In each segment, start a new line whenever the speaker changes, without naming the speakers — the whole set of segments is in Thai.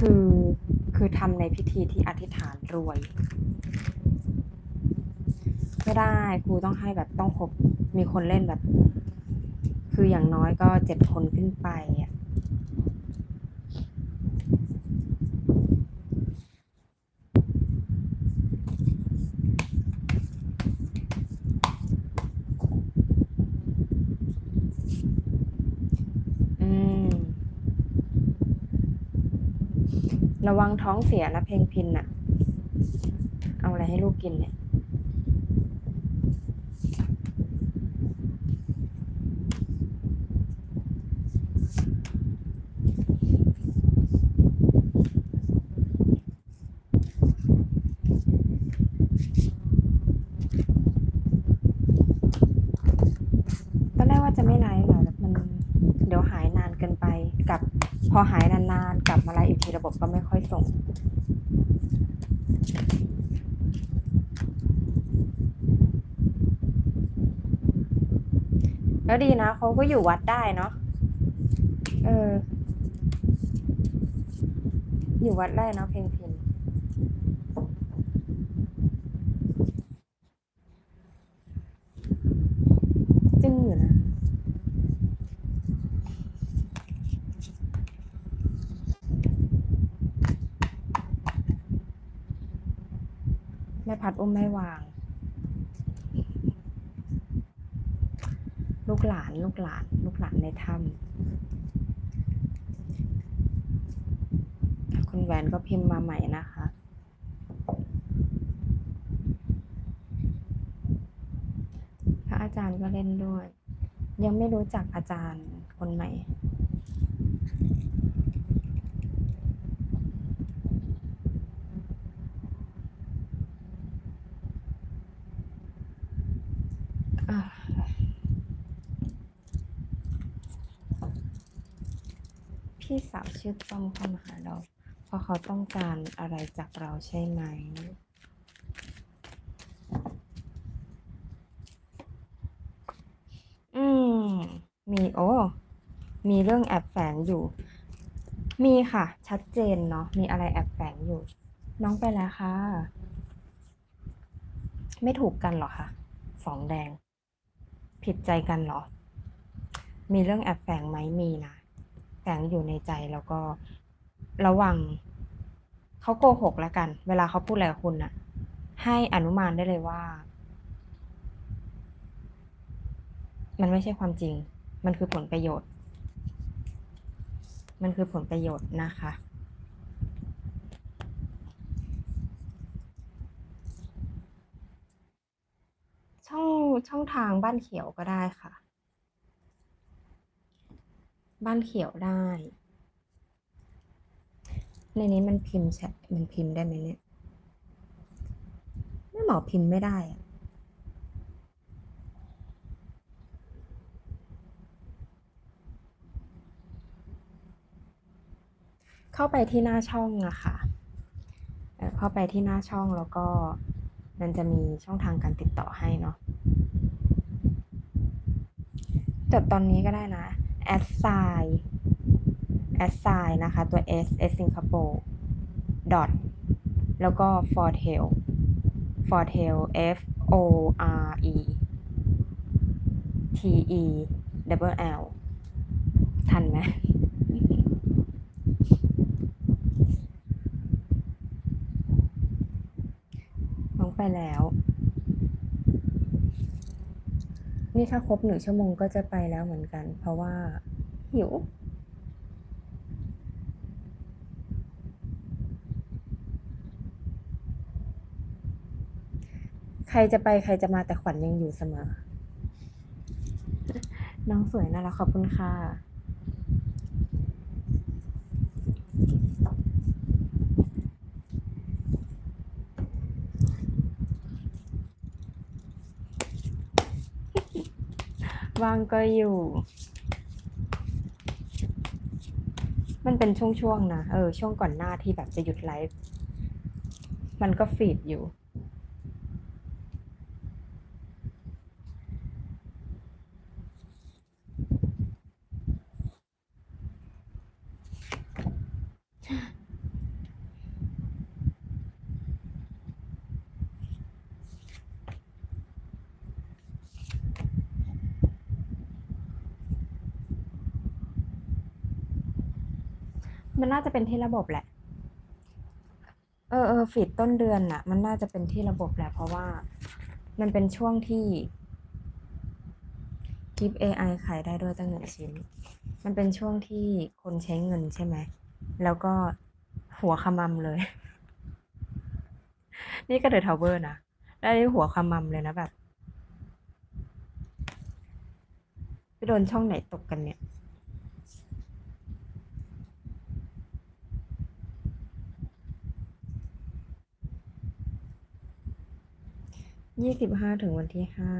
คือคือทำในพิธีที่อธิษฐานรวย ไม่ได้ครูต้องให้แบบต้องครบมีคนเล่นแบบ คืออย่างน้อยก็เจ็ดคนขึ้นไปอะ อืม ระวังท้องเสียนะเพลงพินอะเอาอะไรให้ลูกกินเนี่ย ตอนแรกว่าจะไม่ไลฟ์หรอกมันเดี๋ยวหายนานเกินไปกลับ พ อหายนานๆ กลับมาไลฟ์อีกทีระบบก็ไม่ค่อยส่ง แล้วดีนะเขาก็อยู่วัดได้เนาะเออ อยู่วัดได้เนาะเพลงพิน จึ้งอยู่นะ แม่พัด อุ้มไม่วาง ลูกหลานลูกหลาน ลูกหลานในถ้ำคุณแหวนก็พิมพ์มาใหม่นะคะพระอาจารย์ก็เล่นด้วย ยังไม่รู้จักอาจารย์คนใหม่ พี่สาวชื่อต้อมเข้ามาหาเรา เพราะเขาต้องการอะไรจากเราใช่ไหมอืม มีโอ้ มีเรื่องแอบแฝงอยู่ มีค่ะ ชัดเจนเนาะ มีอะไรแอบแฝงอยู่ น้องไปแล้วค่ะ ไม่ถูกกันหรอคะสองแดง ผิดใจกันหรอ มีเรื่องแอบแฝงไหมมีนะ ฝงอยู่ในใจแล้วก็ระวังเขาโกหกแล้วกัน เวลาเขาพูดอะไรกับคุณน่ะ ให้อนุมานได้เลยว่า มันไม่ใช่ความจริง มันคือผลประโยชน์ มันคือผลประโยชน์นะคะช่องช่องทางบ้านเขียวก็ได้ค่ะ บ้านเขียวได้ ในนี้มันพิมพ์แชทมันพิมพ์ได้ไหมเนี่ยไม่หมอพิมพ์ไม่ได้อะเข้าไปที่หน้าช่องอะค่ะเอ่อเข้าไปที่หน้าช่องแล้วก็มันจะมีช่องทางการติดต่อให้เนาะจดตอนนี้ก็ได้นะ แอดไซแอดไซนะคะ ตัว S S สิงคโปร์ dot แล้วก็ fortail fortail F O R E T E double L ทันไหมน้องไปแล้ว นี่ถ้าครบหนึ่งชั่วโมงก็จะไปแล้วเหมือนกัน เพราะว่าหิวใครจะไปใครจะมาแต่ขวัญยังอยู่เสมอ น้องสวยน่ารักขอบคุณค่ะ ว่างก็อยู่ มันเป็นช่วงๆนะ เออ ช่วงก่อนหน้าที่แบบจะหยุดไลฟ์ มันก็ฟีดอยู่ มันน่าจะเป็นที่ระบบแหละ เออเออฟีดต้นเดือนน่ะ มันน่าจะเป็นที่ระบบแหละ เพราะว่ามันเป็นช่วงที่คลิป AI ขายได้ด้วยตั้งหนึ่งชิ้น มันเป็นช่วงที่คนใช้เงินใช่ไหม แล้วก็หัวขมำเลย นี่ก็เดอะทาวเวอร์นะแล้วนี่หัวขมำเลยนะแบบไปโดนช่องไหนตกกันเนี่ย ยี่สิบห้าถึงวันที่ห้า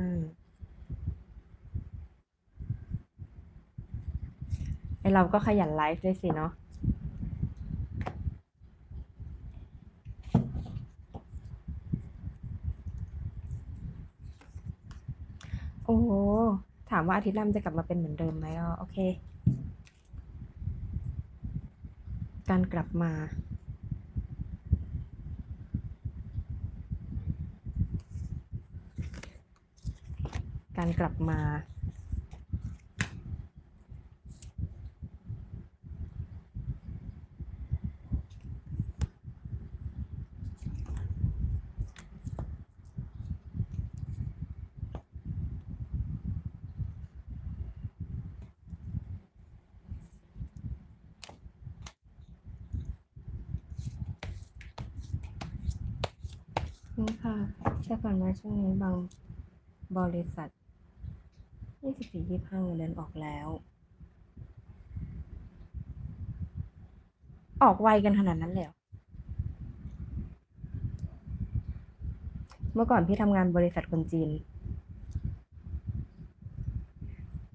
ไอเราก็ขยันไลฟ์ด้วยสิเนาะโอ้โห ถามว่าอาทิตย์หน้าจะกลับมาเป็นเหมือนเดิมไหมก็โอเค การกลับมา การกลับมา นี่ค่ะใช่ก่อนว่าช่วงนี้บางบริษัท 24 25เงินเดือนออกแล้ว ออกไวกันขนาดนั้นเลยเหรอเมื่อก่อนพี่ทำงานบริษัทคนจีน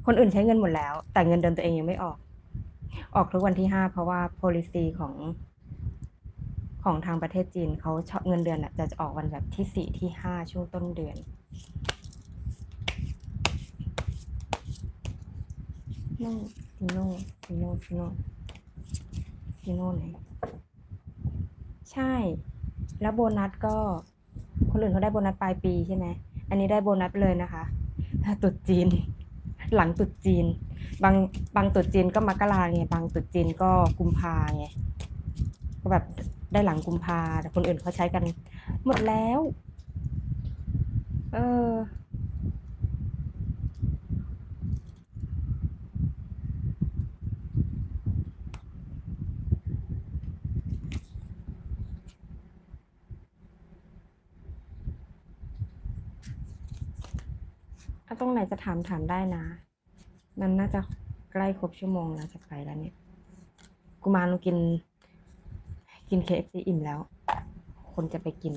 คนอื่นใช้เงินหมดแล้ว แต่เงินเดือนตัวเองยังไม่ออก ออกทุกวันที่ห้าเพราะว่า policy ของของทางประเทศจีนเขาเงินเดือนจะออกวันแบบที่สี่ที่ห้าช่วงต้นเดือน โน่ซิโน่ซิโน่ซิโน่ซิโน่ไหน ใช่ แล้วโบนัสก็ คนอื่นเขาได้โบนัสปลายปีใช่ไหม อันนี้ได้โบนัสเลยนะคะตรุษจีน หลังตรุษจีน บางบางตรุษจีนก็มกราไง บางตรุษจีนก็กุมภาไง ก็แบบได้หลังกุมภาแต่คนอื่นเขาใช้กัน หมดแล้ว เออ ถ้าตรงไหนจะถามถามได้นะ มันน่าจะใกล้ครบชั่วโมงแล้วจะไปแล้วเนี่ย กุมารเรากิน กิน KFC อิ่มแล้ว คนจะไปกิน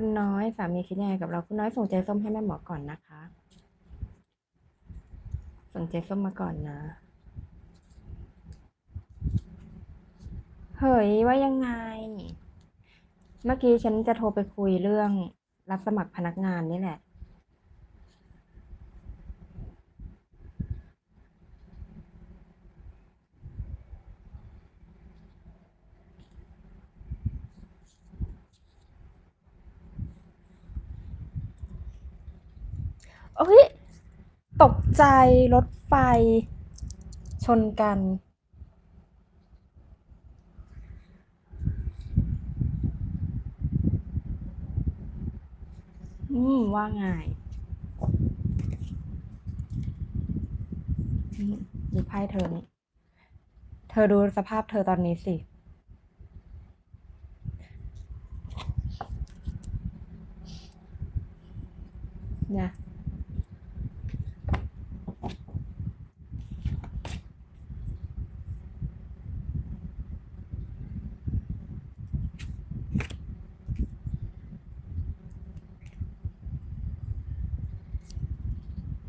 คุณน้อยสามีคิดยังไงกับเรา คุณน้อยส่งใจส้มให้แม่หมอก่อนนะคะ ส่งใจส้มมาก่อนนะ เฮ้ย ว่ายังไง เมื่อกี้ฉันจะโทรไปคุยเรื่องรับสมัครพนักงานนี่แหละ โอ้ย ตกใจรถไฟ ชนกัน อืม ว่าไงมดูไพ่เธอนี่เธอดูสภาพเธอตอนนี้สิเนี่ย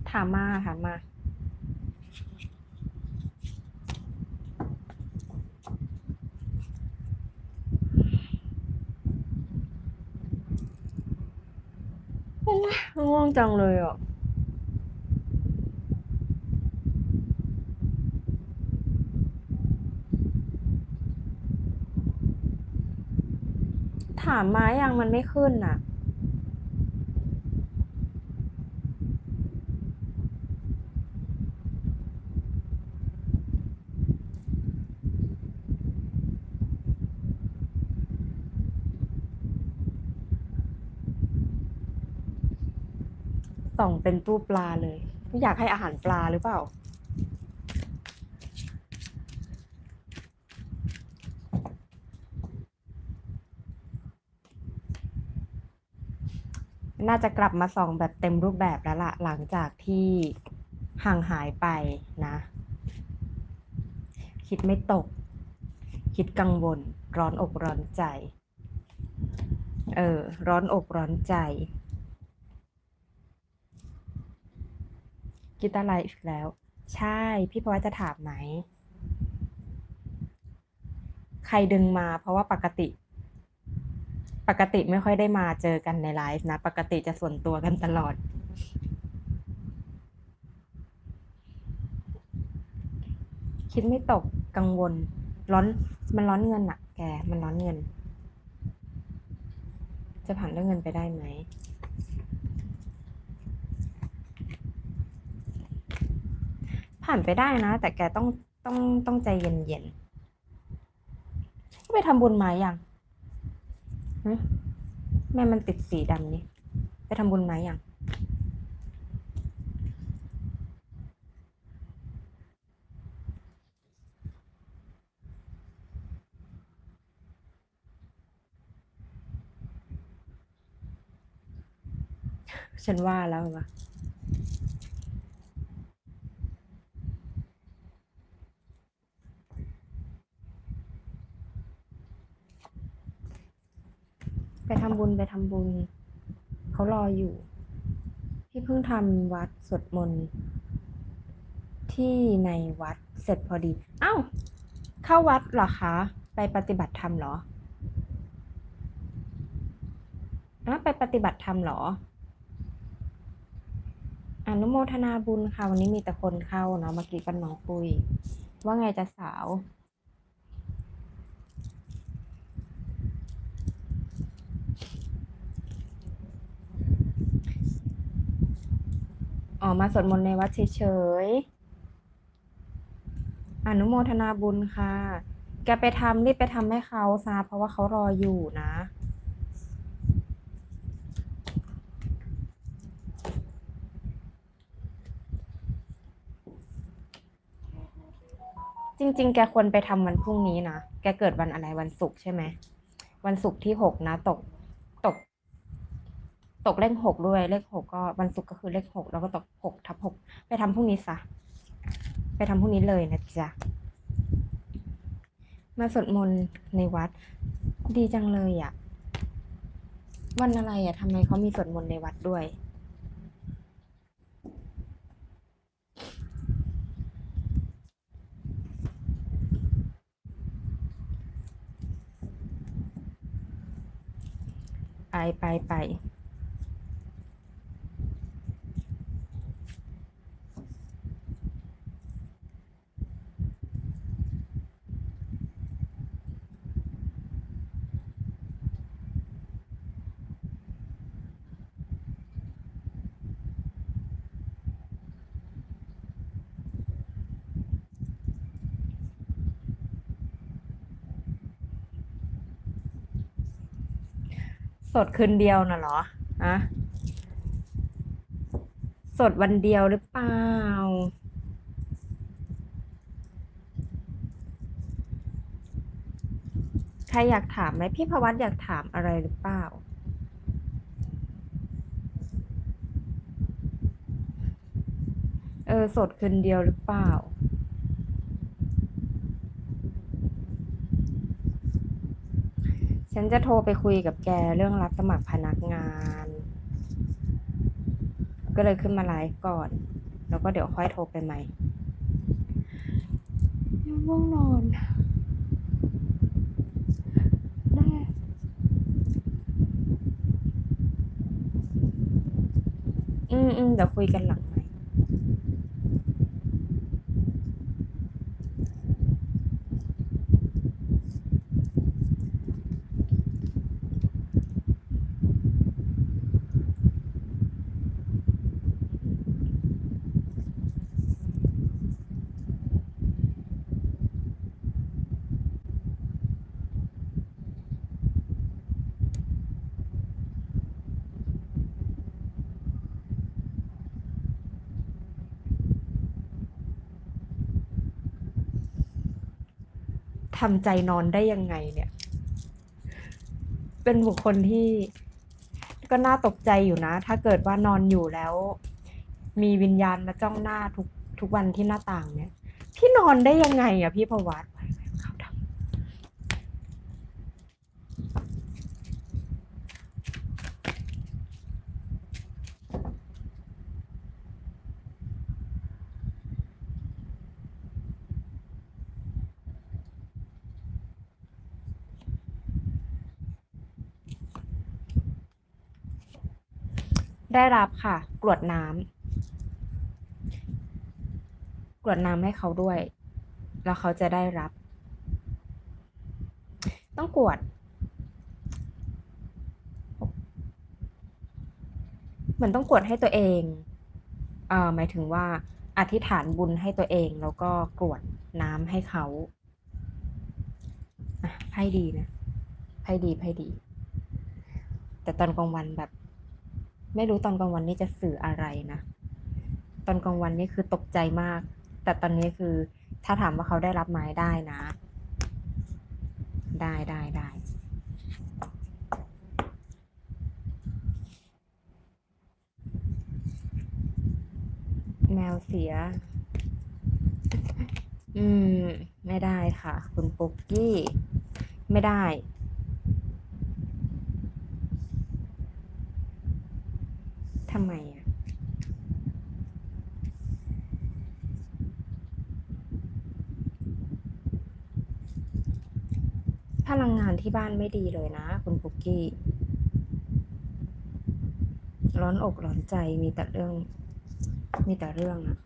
ถามมาถามมา ง่วงจังเลยอะถามมายังมันไม่ขึ้นอะ ส่ องเป็นตู้ปลาเลย อยากให้อาหารปลาหรือเปล่า น่าจะกลับมาส่องแบบเต็มรูปแบบแล้วล่ะหลังจากที่ห่างหายไปนะ คิดไม่ตก คิดกังวล ร้อนอกร้อนใจ เออ ร้อนอกร้อนใจ กิตาไลฟ์อีกแล้ว ใช่ พี่พอจะถามไหม ใครดึงมา เพราะว่าปกติ ปกติไม่ค่อยได้มาเจอกันในไลฟ์นะ ปกติจะส่วนตัวกันตลอด คิดไม่ตกกังวล ร้อน มันร้อนเงินอะแก มันร้อนเงิน จะผ่านเรื่องเงินไปได้ไหม ผ่านไปได้นะ แต่แกต้องต้องต้องใจเย็นๆไปทำบุญมาอย่างแม่มันติดสีดำนี่ไปทำบุญมาอย่างฉันว่าแล้วว่ะ ไปทำบุญไปทำบุญ เขารออยู่ พี่เพิ่งทำวัดสวดมนต์ที่ในวัดเสร็จพอดีเอ้าเข้าวัดเหรอคะ ไปปฏิบัติธรรมเหรออะไปปฏิบัติธรรมเหรอ อนุโมทนาบุญค่ะ วันนี้มีแต่คนเข้าเนาะเมื่อกี้กันน้องปุย ว่าไงจะสาว อ๋อมาสวดมนต์ในวัดเฉยๆ อนุโมทนาบุญค่ะ แกไปทำรีบไปทำให้เขาซะเพราะว่าเขารออยู่นะจริง ๆ แกควรไปทำวันพรุ่งนี้นะ แกเกิดวันอะไรวันศุกร์ใช่ไหม วันศุกร์ที่หกนะ ตก ตกเลขหกด้วยเลขหกก็วันศุกร์ก็คือเลขหกแล้วก็ตกหกทับหกไปทำพรุ่งนี้ซะไปทำพรุ่งนี้เลยนะจ๊ะมาสวดมนต์ในวัด ดีจังเลยอะ่ะ วันอะไรอะ่ะทำไมเขามีสวดมนต์ในวัดด้วย ไปไปไป สดคืนเดียวน่ะเหรออะสดวันเดียวหรือเปล่า ใครอยากถามไหมพี่พวัตอยากถามอะไรหรือเปล่า เออ สดคืนเดียวหรือเปล่า ฉันจะโทรไปคุยกับแกเรื่องรับสมัครพนักงาน ก็เลยขึ้นมาไลฟ์ก่อน แล้วก็เดี๋ยวค่อยโทรไปใหม่ยังง่วงนอนได้อืมอืมเดี๋ยวคุยกันหลัง ทำใจนอนได้ยังไงเนี่ย เป็นบุคคลที่ก็น่าตกใจอยู่นะ ถ้าเกิดว่านอนอยู่แล้ว มีวิญญาณมาจ้องหน้าทุกทุกวันที่หน้าต่างเนี่ย พี่นอนได้ยังไงอะพี่ประวัติเขาทำ ได้รับค่ะ กรวดน้ำกรวดน้ำให้เขาด้วย แล้วเขาจะได้รับ ต้องกรวดเหมือนต้องกรวดให้ตัวเองเอ่อหมายถึงว่า อธิษฐานบุญให้ตัวเอง แล้วก็กรวดน้ำให้เขาอะไพ่ดีนะไพ่ดีไพ่ดี แต่ตอนกลางวันแบบ ไม่รู้ตอนกลางวันนี่จะสื่ออะไรนะ ตอนกลางวันนี่คือตกใจมาก แต่ตอนนี้คือถ้าถามว่าเขาได้รับไม้ได้นะ ได้ได้ได้แมวเสีย อืม ไม่ได้ค่ะ คุณปุ๊กกี้ ไม่ได้ ทำไมอะพลังงานที่บ้านไม่ดีเลยนะ คุณปุกกี้ ร้อนอกร้อนใจมีแต่เรื่อง มีแต่เรื่องอะ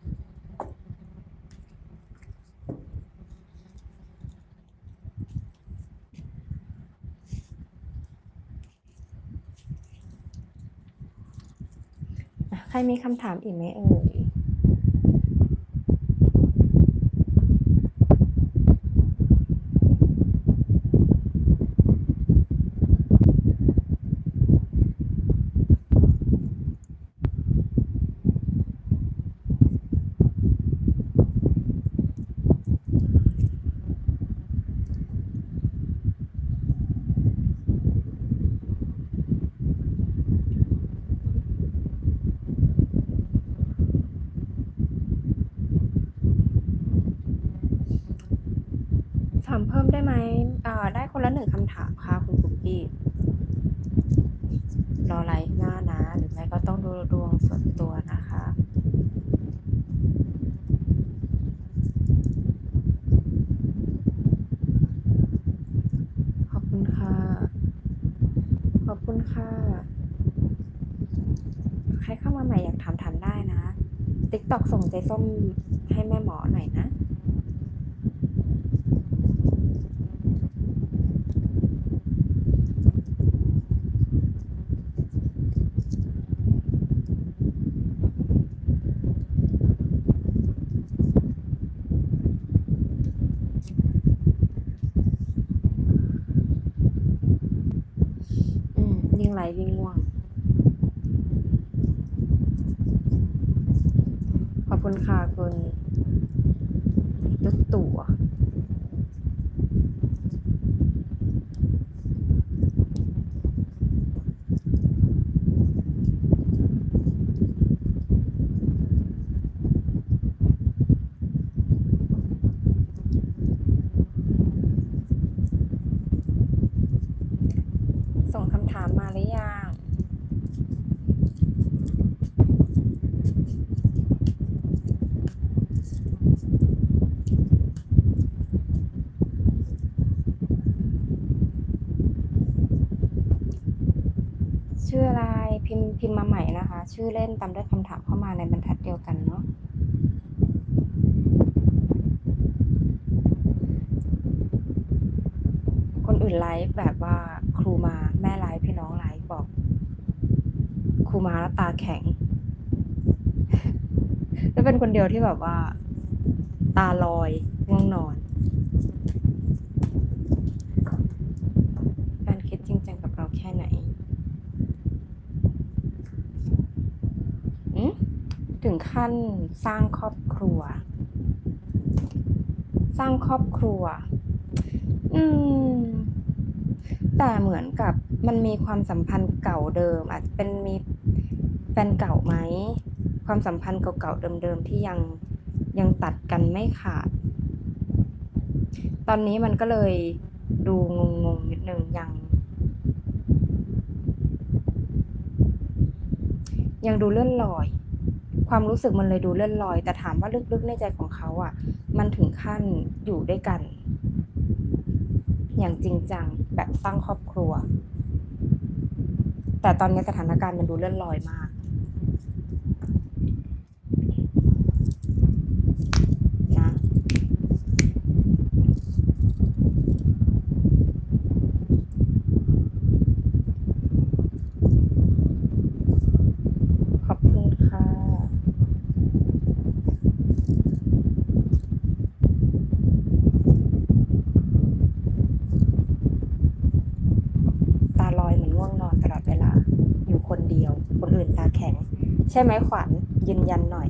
ใครมีคำถามอีกไหมเอ่ย ถามเพิ่ม ได้ไหมเอ่อได้คนละหนึ่งคำถามค่ะคุณปุกกี้ รอไลฟ์หน้านะ หรือไม่ก็ต้องดูดวงส่วนตัวนะคะขอบคุณค่ะ ขอบคุณค่ะ ใครเข้ามาใหม่อยากถามถามได้นะ ติ๊กตอกส่งใจส้มให้แม่หมอหน่อยนะ อืมยิ่งไลฟ์ยิ่งง่วง ขอบคุณค่ะคุณตุ๊ตู่อะส่งคำถามมาหรือยัง ชื่ออะไร พิมพ์มาใหม่นะคะ ชื่อเล่นตามด้วยคำถามเข้ามาในบรรทัดเดียวกันเนาะคนอื่นไลฟ์แบบว่าครูมาแม่ไลฟ์พี่น้องไลฟ์บอก ครูมาแล้วตาแข็ง แล้วเป็นคนเดียวที่แบบว่า ตาลอยง่วงนอนแฟนคิดจริงจังกับเราแค่ไหน อืม ถึงขั้นสร้างครอบครัว สร้างครอบครัว อืม แต่เหมือนกับมันมีความสัมพันธ์เก่าเดิม อาจจะเป็นมีแฟนเก่าไหม ความสัมพันธ์เก่าๆเดิมๆที่ยังยังตัดกันไม่ขาด ตอนนี้มันก็เลยดูงงๆนิดนึงยังยังดูเลื่อนลอย ความรู้สึกมันเลยดูเลื่อนลอย แต่ถามว่าลึกๆในใจของเขาอะ มันถึงขั้นอยู่ด้วยกัน อย่างจริงจังแบบสร้างครอบครัว แต่ตอนนี้สถานการณ์มันดูเลื่อนลอยมาก นะ ขอบคุณค่ะ ตาลอยเหมือนง่วงนอนตลอดเวลา อยู่คนเดียว คนอื่นตาแข็ง ใช่ไหมขวัญยืนยันหน่อย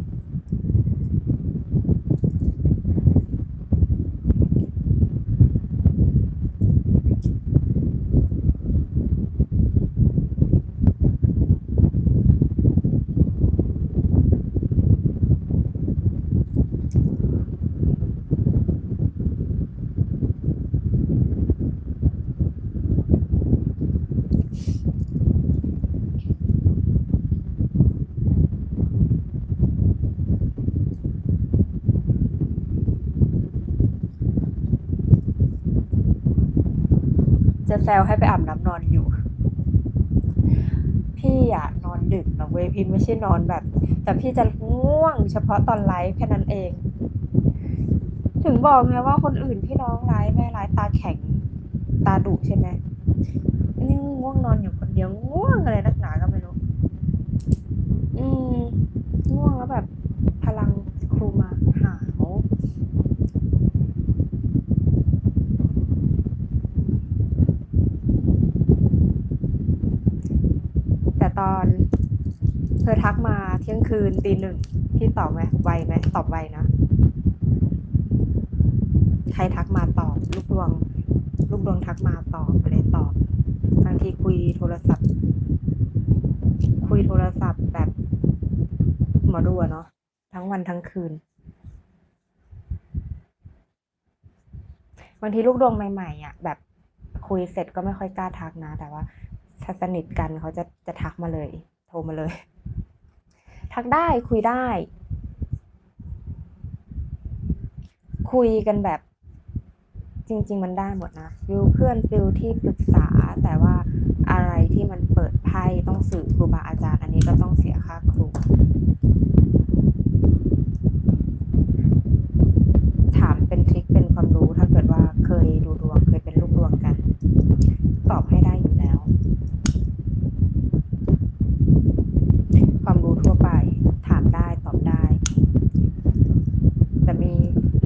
จะแซวให้ไปอาบน้ำนอนอยู่ พี่อะนอนดึกนะเว้ยพี่ไม่ใช่นอนแบบ แต่พี่จะง่วงเฉพาะตอนไลฟ์แค่นั้นเอง ถึงบอกไงว่าคนอื่นพี่น้องไลฟ์แม่ไลฟ์ตาแข็งตาดุใช่ไหมนี่ง่วงนอนอยู่คนเดียวง่วงอะไรนักหนาก็ไม่รู้ อืมง่วงแล้วแบบ พลังครูมาหาว แตอน เธอทักมาเที่ยงคืนตีหนึ่งพี่ตอบไหมไวไหมตอบไวนะใครทักมาตอบลูกดวง ลูกดวงทักมาตอบอะไรตอบบางทีคุยโทรศัพท์ คุยโทรศัพท์แบบหมอดูเนาะทั้งวันทั้งคืนบางทีลูกดวงใหม่ๆอะแบบคุยเสร็จก็ไม่ค่อยกล้าทักนะ แต่ว่า ถ้าสนิทกันเขาจะจะทักมาเลย โทรมาเลย ทักได้คุยได้ คุยกันแบบ จริง ๆ มันได้หมดนะฟิลเพื่อนฟิลที่ปรึกษาแต่ว่าอะไรที่มันเปิดไพ่ต้องสื่อครูบาอาจารย์ อันนี้ก็ต้องเสียค่าครู ถามเป็นทริคเป็นความรู้ถ้าเกิดว่าเคยดูดวงเคยเป็นลูกดวงกัน ตอบให้ได้อยู่แล้ว ความรู้ทั่วไป ถามได้ตอบได้ แต่มี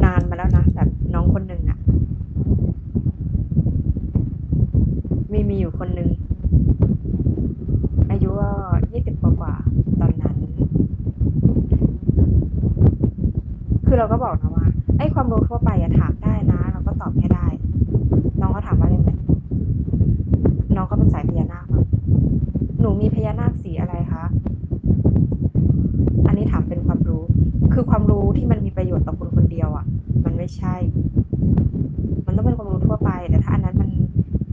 นานมาแล้วนะแบบน้องคนหนึ่งอะมีมีอยู่คนหนึ่งอายุก็ยี่สิบกว่าๆตอนนั้น คือเราก็บอกนะว่าไอ้ความรู้ทั่วไปอะถามได้นะ เราก็ตอบให้ได้ น้องก็ถามว่าอะไรไหมน้องก็เป็นสายพญานาคมั้งหนูมีพญานาคสีอะไรคะ อันนี้ถามเป็นความรู้ คือความรู้ที่มันมีประโยชน์ต่อคนคนเดียวอะ่ะ มันไม่ใช่ มันต้องเป็นความรู้ทั่วไป แต่ถ้าอันนั้นมัน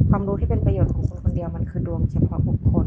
ความรู้ที่เป็นประโยชน์ของคนคนเดียวมันคือดวงเฉพาะบุคคล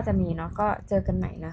น่าจะมีเนาะก็เจอกันใหม่นะคะ